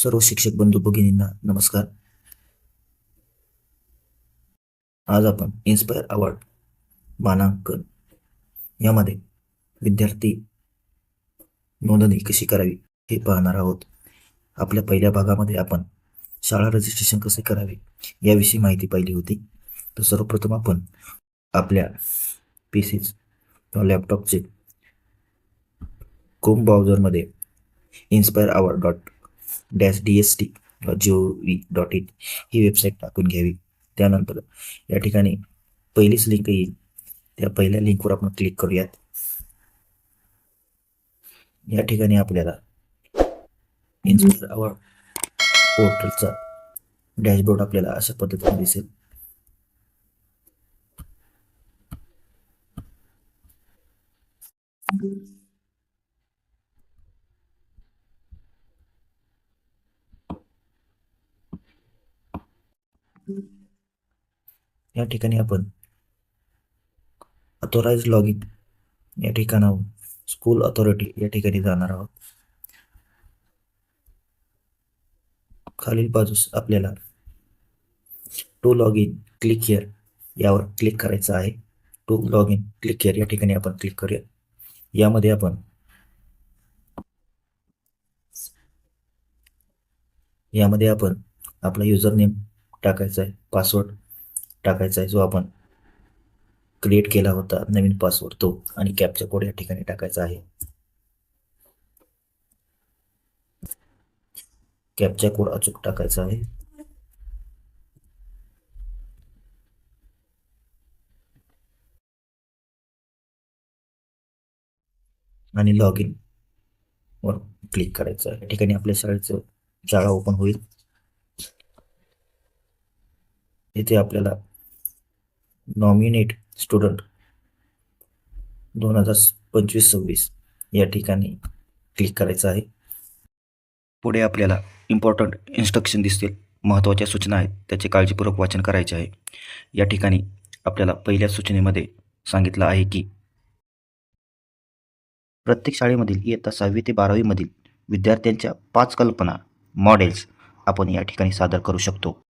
सर्व शिक्षक बंधू भगिनींना नमस्कार. आज आपण इन्स्पायर अवॉर्ड मानांकन यामध्ये विद्यार्थी नोंदणी कशी करावी हे पाहणार आहोत. आपल्या पहिल्या भागामध्ये आपण शाळा रजिस्ट्रेशन कसे करावे याविषयी माहिती पाहिली होती. तर सर्वप्रथम आपण आपल्या पी सीज किंवा लॅपटॉपचे Chrome ब्राउझरमध्ये inspire award dot dash D S T dot G O V dot in he website टाकून घ्यावी. त्यानंतर या ठिकाणी पहिलीच लिंक येईल. त्या पहिल्या लिंकवर आपण क्लिक करूयात. या ठिकाणी आपल्याला इन्स्पायर अवॉर्ड पोर्टलचा डॅशबोर्ड आपल्याला अशा पद्धतीने दिसेल. या ठिकाणी आपण अथोराइज लॉग इन या ठिकाणाहून स्कूल अथॉरिटी या ठिकाणी जाणार आहोत. खालील बाजूस आपल्याला to log in click here यावर क्लिक करायचं आहे. To log in click here या ठिकाणी आपण क्लिक करूया. यामध्ये आपण यामध्ये आपण आपला युजर नेम टाकायचा आहे पासवर्ड टाकायचा आहे जो आपण क्रिएट केला होता नवीन पासवर्ड तो आणि कॅपचा कोड या ठिकाणी टाकायचा आहे. कॅपचा कोड अचूक टाकायचा आहे. आणि लॉग इन वर क्लिक करायचं आहे. या ठिकाणी आपल्या शाळेचं शाळा ओपन होईल. इथे आपल्याला नॉमिनेट स्टुडंट दोन हजार पंचवीस सव्वीस या ठिकाणी क्लिक करायचं आहे. पुढे आपल्याला इम्पॉर्टंट इन्स्ट्रक्शन दिसतील. महत्त्वाच्या सूचना आहेत. त्याचे काळजीपूर्वक वाचन करायचे आहे. या ठिकाणी आपल्याला पहिल्या सूचनेमध्ये सांगितलं आहे की प्रत्येक शाळेमधील इयत्ता सहावी ते बारावीमधील विद्यार्थ्यांच्या पाच कल्पना मॉडेल्स आपण या ठिकाणी सादर करू शकतो.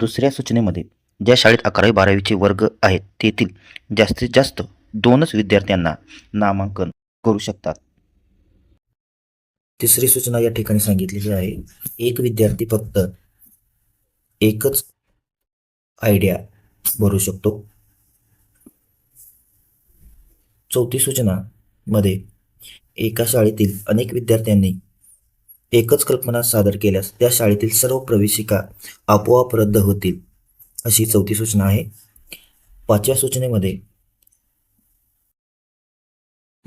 दुसऱ्या सूचनेमध्ये ज्या शाळेत अकरावी बारावीचे वर्ग आहेत तेथील जास्तीत जास्त दोनच विद्यार्थ्यांना नामांकन करू शकतात. तिसरी सूचना या ठिकाणी सांगितलेली आहे. एक विद्यार्थी फक्त एकच आयडिया भरू शकतो. चौथी सूचना मध्ये एका शाळेतील अनेक विद्यार्थ्यांनी एकच कल्पना सादर केल्यास त्या शाळेतील सर्व प्रवेशिका आपोआप रद्द होतील. अशी चौथी सूचना आहे. पाचव्या सूचनेमध्ये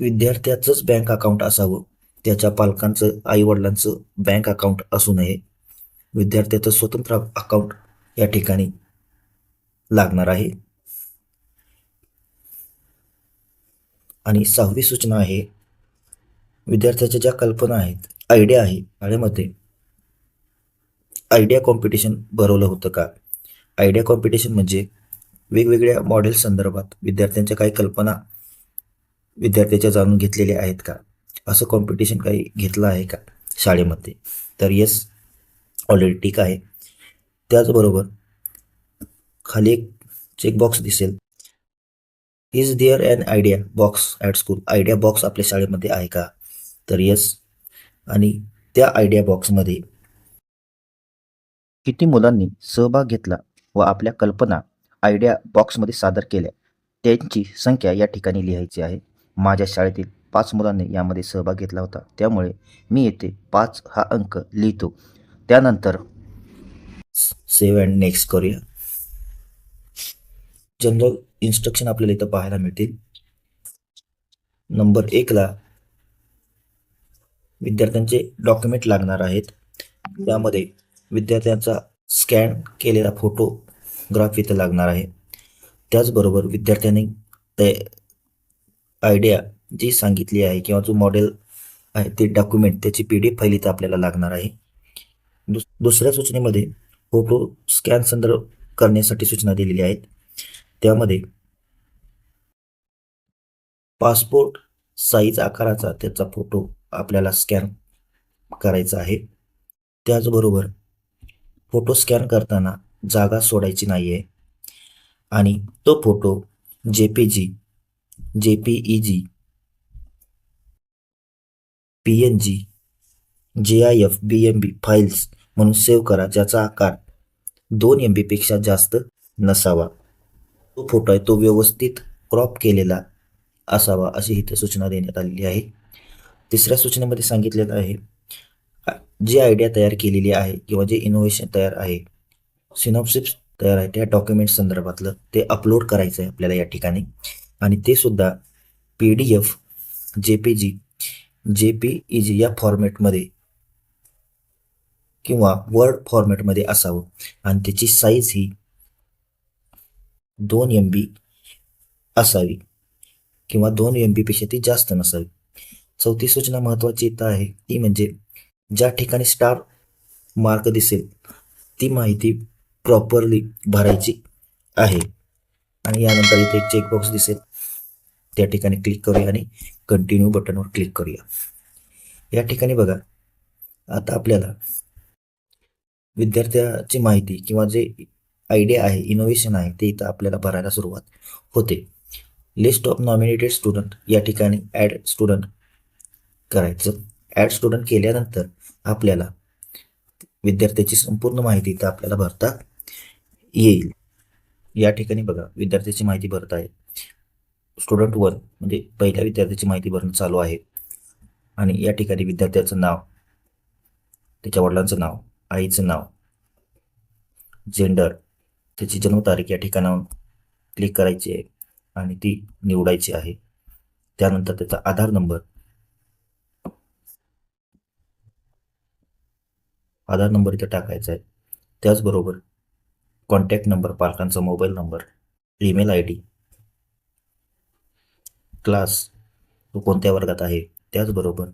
विद्यार्थ्याचंच बँक अकाउंट असावं. त्याच्या पालकांचं आई वडिलांचं बँक अकाउंट असू नये. विद्यार्थ्याचं स्वतंत्र अकाउंट या ठिकाणी लागणार आहे. आणि सहावी सूचना आहे. विद्यार्थ्याच्या ज्या कल्पना आहेत आयडिया आहे शाळेमध्ये आयडिया कॉम्पिटिशन भरवलं होतं का? आयडिया कॉम्पिटिशन म्हणजे वेगवेगळ्या मॉडेल संदर्भात विद्यार्थ्यांच्या काही कल्पना विद्यार्थ्याच्या जाणून घेतलेल्या आहेत का? असं कॉम्पिटिशन काही घेतलं आहे का शाळेमध्ये? तर येस ऑलरेडी ठीक आहे. त्याचबरोबर खाली एक चेकबॉक्स दिसेल. Is there an idea box at school idea box आपल्या शाळेमध्ये आहे का? तर येस आणि त्या आयडिया बॉक्समध्ये किती मुलांनी सहभाग घेतला व आपल्या कल्पना आयडिया बॉक्समध्ये सादर केल्या. त्यांची संख्या या ठिकाणी लिहायची आहे. माझ्या शाळेतील पाच मुलांनी यामध्ये सहभाग घेतला होता. त्यामुळे मी येथे पाच हा अंक लिहितो. त्यानंतर सेव्ह अँड नेक्स्ट करूया. जनरल इन्स्ट्रक्शन आपल्याला इथं पाहायला मिळतील. नंबर एकला विद्यार्थ्यांचे डॉक्युमेंट लागणार आहेत. त्यामध्ये विद्यार्थ्यांचा स्कॅन केलेला फोटोग्राफ इथं लागणार आहे. त्याचबरोबर विद्यार्थ्यांनी ते आयडिया जी सांगितली आहे किंवा जो मॉडेल आहे ते डॉक्युमेंट त्याची पी डी एफ फाईल इथं आपल्याला लागणार आहे. दुस दुसऱ्या सूचनेमध्ये फोटो स्कॅन संदर्भ करण्यासाठी सूचना दिलेल्या आहेत. त्यामध्ये पासपोर्ट साईज आकाराचा त्याचा फोटो आपल्याला स्कॅन करायचा आहे. त्याचबरोबर फोटो स्कॅन करताना जागा सोडायची नाही आहे आणि तो photo J P G J P E G P N G J I F B M B files म्हणून सेव्ह करा ज्याचा आकार दोन एम बीपेक्षा जास्त नसावा. तो फोटो आहे तो व्यवस्थित क्रॉप केलेला असावा अशी इथे सूचना देण्यात आलेली आहे. तिसऱ्या सूचनेमध्ये सांगितलेलं आहे जी आयडिया तयार केलेली आहे किंवा जे इनोव्हेशन तयार आहे सिनॉप्सिप्स तयार आहे त्या डॉक्युमेंट संदर्भातलं ते अपलोड करायचं आहे आपल्याला या ठिकाणी. आणि ते सुद्धा P D F J P G J P E जी या फॉर्मॅटमध्ये किंवा वर्ड फॉर्मॅटमध्ये असावं. आणि त्याची साईज ही दोन एम बी असावी किंवा दोन एम बीपेक्षा ती जास्त नसावी. चौथी सूचना महत्त्वाची इथं आहे ती म्हणजे ज्या ठिकाणी स्टार मार्क दिसेल ती माहिती प्रॉपरली भरायची आहे. आणि यानंतर इथे एक चेकबॉक्स दिसेल. त्या ठिकाणी क्लिक करूया आणि कंटिन्यू बटनवर क्लिक करूया. या ठिकाणी बघा आता आपल्याला विद्यार्थ्याची माहिती किंवा जे आयडिया आहे इनोव्हेशन आहे ते इथं आपल्याला भरायला सुरुवात होते. लिस्ट ऑफ नॉमिनेटेड स्टुडंट या ठिकाणी ॲड स्टुडंट करायचं. ॲड स्टुडंट केल्यानंतर आपल्याला विद्यार्थ्याची संपूर्ण माहिती इथं आपल्याला भरता येईल. या ठिकाणी बघा विद्यार्थ्याची माहिती भरत आहे. स्टुडंट वन म्हणजे पहिल्या विद्यार्थ्याची माहिती भरणं चालू आहे. आणि या ठिकाणी विद्यार्थ्याचं नाव त्याच्या वडिलांचं नाव आईचं नाव जेंडर त्याची जन्मतारीख या ठिकाणाहून क्लिक करायची आहे आणि ती निवडायची आहे. त्यानंतर त्याचा आधार नंबर आधार नंबर इथं टाकायचा आहे. त्याचबरोबर कॉन्टॅक्ट नंबर पालकांचा mobile number email I D class तो कोणत्या वर्गात आहे? त्याचबरोबर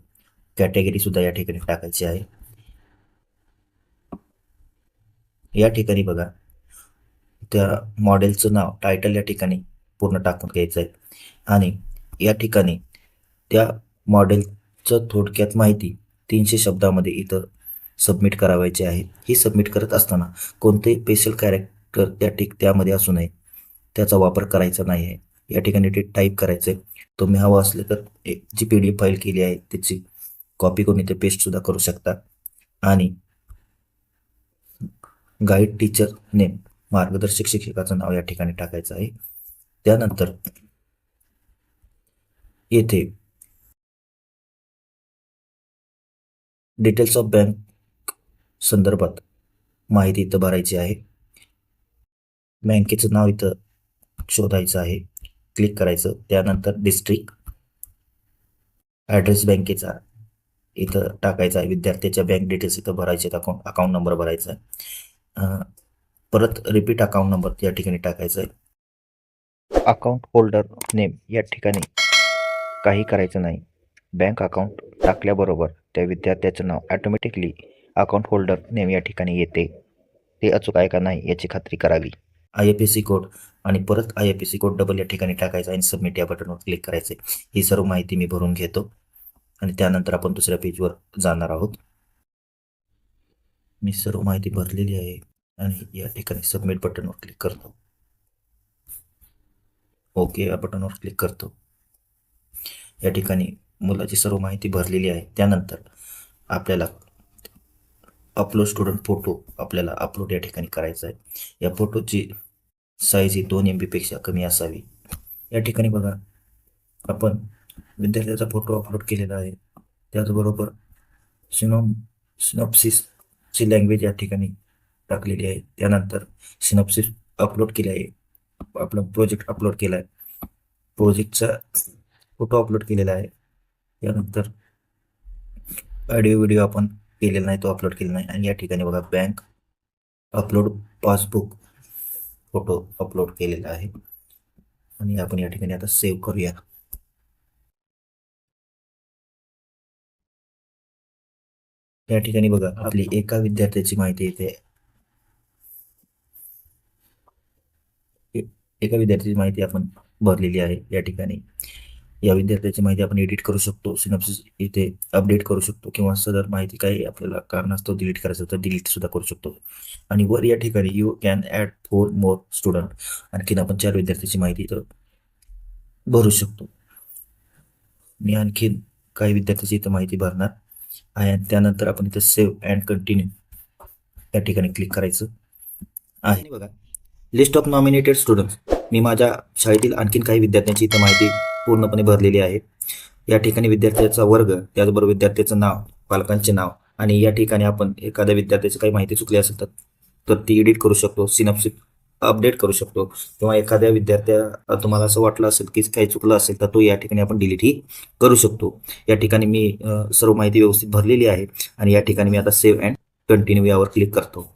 कॅटेगरीसुद्धा या ठिकाणी टाकायची आहे. या ठिकाणी बघा त्या मॉडेलचं नाव टायटल या ठिकाणी पूर्ण टाकून घ्यायचं आहे. आणि या ठिकाणी त्या मॉडेलचं थोडक्यात माहिती तीनशे शब्दामध्ये इथं सबमिट करावायची आहे. ही सबमिट करत असताना कोणतेही स्पेशल कॅरेक्टर त्या टिक त्यामध्ये असू नये. त्याचा वापर करायचा नाही आहे. या ठिकाणी ते टाईप करायचं. आहे तुम्ही हवं असले तर एक जी पी डी फाईल केली आहे त्याची कॉपी करून इथे पेस्टसुद्धा करू शकता. आणि गाईड टीचर नेम मार्गदर्शक शिक्षकाचं नाव या ठिकाणी टाकायचं आहे. त्यानंतर येथे डिटेल्स ऑफ बँक संदर्भात माहिती इथं भरायची आहे. बँकेचं नाव इथं शोधायचं आहे. क्लिक करायचं. त्यानंतर डिस्ट्रिक्ट ॲड्रेस बँकेचा इथं टाकायचा आहे. विद्यार्थ्याच्या बँक डिटेल्स इथं भरायचे अकाउंट अकाउंट नंबर भरायचा आहे. परत रिपीट अकाउंट नंबर या ठिकाणी टाकायचा आहे. अकाउंट होल्डर नेम या ठिकाणी काही करायचं नाही. बँक अकाउंट टाकल्याबरोबर त्या विद्यार्थ्याचं नाव ॲटोमॅटिकली अकाउंट होल्डर नेम या ठिकाणी येते. ते अचूक आहे का नाही याची खात्री करावी. I F S C code आणि परत I F S C code double या ठिकाणी टाकायचा आणि सबमिट या बटनवर क्लिक करायचे. ही सर्व माहिती मी भरून घेतो. आणि त्यानंतर आपण दुसऱ्या पेजवर जाणार आहोत. मी सर्व माहिती भरलेली आहे आणि या ठिकाणी सबमिट बटनवर क्लिक करतो. ओके या बटनवर क्लिक करतो. या ठिकाणी मुलाची सर्व माहिती भरलेली आहे. त्यानंतर आपल्याला अपलोड स्टुडंट फोटो आपल्याला अपलोड या ठिकाणी करायचा आहे. या फोटोची साईज ही दोन एम बीपेक्षा कमी असावी. या ठिकाणी बघा आपण विद्यार्थ्याचा फोटो अपलोड केलेला आहे. त्याचबरोबर सिनॉम सिनॉप्सिसची लँग्वेज या ठिकाणी टाकलेली आहे. त्यानंतर सिनॉप्सिस अपलोड केली आहे. आपला प्रोजेक्ट अपलोड केला आहे. प्रोजेक्टचा फोटो अपलोड केलेला आहे. त्यानंतर ऑडिओ व्हिडिओ आपण केलेला नाही तो अपलोड केलेला नाही. आणि या ठिकाणी बघा bank upload passbook photo upload केलेला आहे. आणि आपण या ठिकाणी आता सेव्ह करूया. या ठिकाणी बघा आपली एका विद्यार्थ्याची माहिती येते. एका विद्यार्थ्याची माहिती आपण भरलेली आहे या ठिकाणी. या विद्यार्थ्याची माहिती आपण एडिट करू शकतो. सिनॉप्सिस इथे अपडेट करू शकतो. किंवा सदर माहिती काही आपल्याला कारणास्तव डिलीट करायचं तर डिलीट सुद्धा करू शकतो. आणि वर या ठिकाणी you can add four more student आणखीन आपण चार विद्यार्थ्याची माहिती इथं भरू शकतो. मी आणखीन काही विद्यार्थ्याची इथं माहिती भरणार आहे. आणि त्यानंतर आपण इथं सेव्ह अँड कंटिन्यू या ठिकाणी क्लिक करायचं आहे. बघा. लिस्ट ऑफ नॉमिनेटेड स्टुडंट्स मी माझ्या शाळेतील आणखीन काही विद्यार्थ्यांची इथं माहिती पूर्णपणे भरलेली आहे या ठिकाणी विद्यार्थ्याचा वर्ग त्याचबरोबर विद्यार्थ्याचं नाव पालकांचे नाव आणि या ठिकाणी आपण एखाद्या विद्यार्थ्याची काही माहिती चुकली असेल तर ती एडिट करू शकतो सिनॉप्सिस अपडेट करू शकतो किंवा एखाद्या विद्यार्थ्या तुम्हाला असं वाटलं असेल की काही चुकलं असेल तर तो या ठिकाणी आपण डिलीट ही करू शकतो. या ठिकाणी मी सर्व माहिती व्यवस्थित भरलेली आहे आणि या ठिकाणी मी आता सेव्ह अँड कंटिन्यू यावर क्लिक करतो.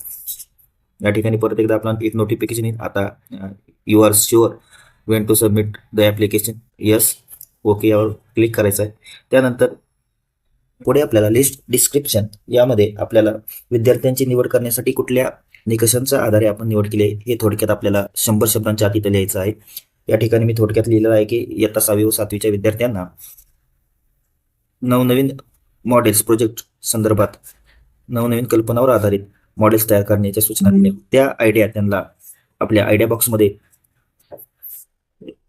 या ठिकाणी परत एकदा आपल्याला एक नोटिफिकेशन येईल. आता you are sure when to submit the application yes okay यावर क्लिक करायचं आहे. त्यानंतर पुढे आपल्याला लिस्ट डिस्क्रिप्शन यामध्ये आपल्याला विद्यार्थ्यांची निवड करण्यासाठी कुठल्या निकषांच्या आधारे आपण निवड केली आहे हे थोडक्यात आपल्याला शंभर शब्दांच्या आत इथं लिहायचं आहे. या ठिकाणी मी थोडक्यात लिहिलेलं आहे की इयत्ता सहावी व सातवीच्या विद्यार्थ्यांना नवनवीन मॉडेल्स प्रोजेक्ट संदर्भात नवनवीन कल्पनावर आधारित मॉडेल्स तयार करण्याच्या सूचना दिल्या त्या आयडिया त्यांना आपल्या आयडिया बॉक्समध्ये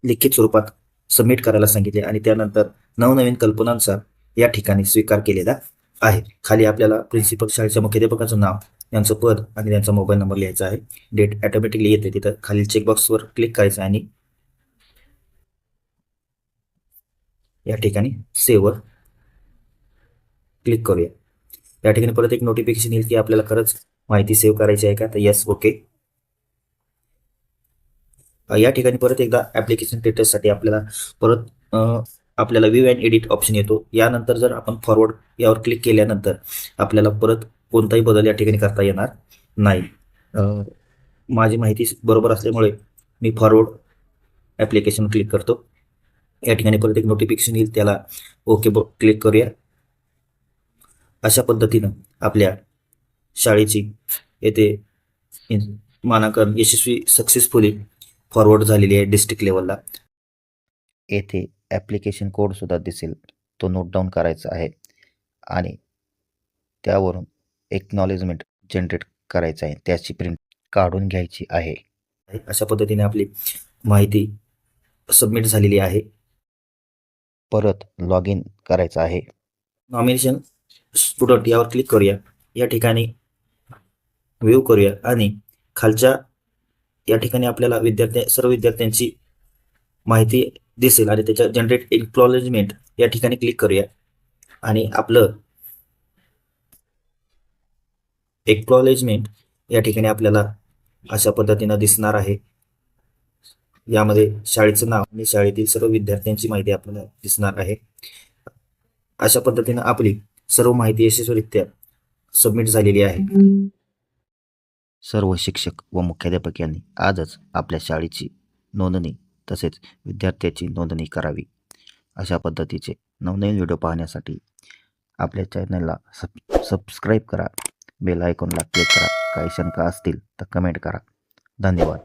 लिखित स्वरूपात सबमिट करायला सांगितले आणि त्यानंतर नवनवीन कल्पनांचा या ठिकाणी स्वीकार केलेला आहे. खाली आपल्याला प्रिन्सिपल शाळेच्या मुख्याध्यापकाचं नाव यांचं पद आणि त्यांचा मोबाईल नंबर लिहायचा आहे. डेट ऑटोमॅटिकली येते तिथं. खाली चेकबॉक्सवर क्लिक करायचं आणि या ठिकाणी सेवर क्लिक करूया. या ठिकाणी परत एक नोटिफिकेशन येईल की आपल्याला खरंच माहिती सेव्ह करायची आहे का? तर येस ओके या ठिकाणी परत एकदा ॲप्लिकेशन स्टेटससाठी आपल्याला परत आपल्याला व्ह्यू अँड एडिट ऑप्शन येतो. यानंतर जर आपण फॉरवर्ड यावर क्लिक केल्यानंतर आपल्याला परत कोणताही बदल या ठिकाणी करता येणार नाही. माझी माहिती बरोबर असल्यामुळे मी फॉरवर्ड ॲप्लिकेशन क्लिक करतो. या ठिकाणी परत एक नोटिफिकेशन येईल त्याला ओके ब क्लिक करूया. अशा पद्धतीनं आपल्या शाळेची येथे मानांकन यशस्वी सक्सेसफुली फॉरवर्ड झालेली आहे डिस्ट्रिक्ट लेवलला येथे ॲप्लिकेशन कोडसुद्धा दिसेल. तो नोट डाऊन करायचा आहे. आणि त्यावरून एक्नॉलेजमेंट जनरेट करायचं आहे. त्याची प्रिंट काढून घ्यायची आहे. अशा पद्धतीने आपली माहिती सबमिट झालेली आहे. परत लॉग इन करायचं आहे. नॉमिनेशन स्टुडंट यावर क्लिक करूया. या ठिकाणी व्ह्यू करूया. आणि खालच्या या ठिकाणी आपल्याला विद्यार्थी सर्व विद्यार्थ्यांची माहिती दिसेल आणि त्याच्या जनरेट एक्नॉलेजमेंट या ठिकाणी क्लिक करूया. आणि आपलं एक्नॉलेजमेंट या ठिकाणी आपल्याला अशा पद्धतीनं दिसणार आहे. यामध्ये शाळेचं नाव आणि शाळेतील सर्व विद्यार्थ्यांची माहिती आपल्याला दिसणार आहे. अशा पद्धतीनं आपली सर्व माहिती यशस्वीरित्या सबमिट झालेली आहे. सर्व शिक्षक व मुख्याध्यापक यांनी आजच आपल्या शाळेची नोंदणी तसेच विद्यार्थ्याची नोंदणी करावी. अशा पद्धतीचे नवनवीन व्हिडिओ पाहण्यासाठी आपल्या चॅनलला सब सबस्क्राईब करा. बेल आयकॉनला क्लिक करा. काही शंका असतील तर कमेंट करा. धन्यवाद.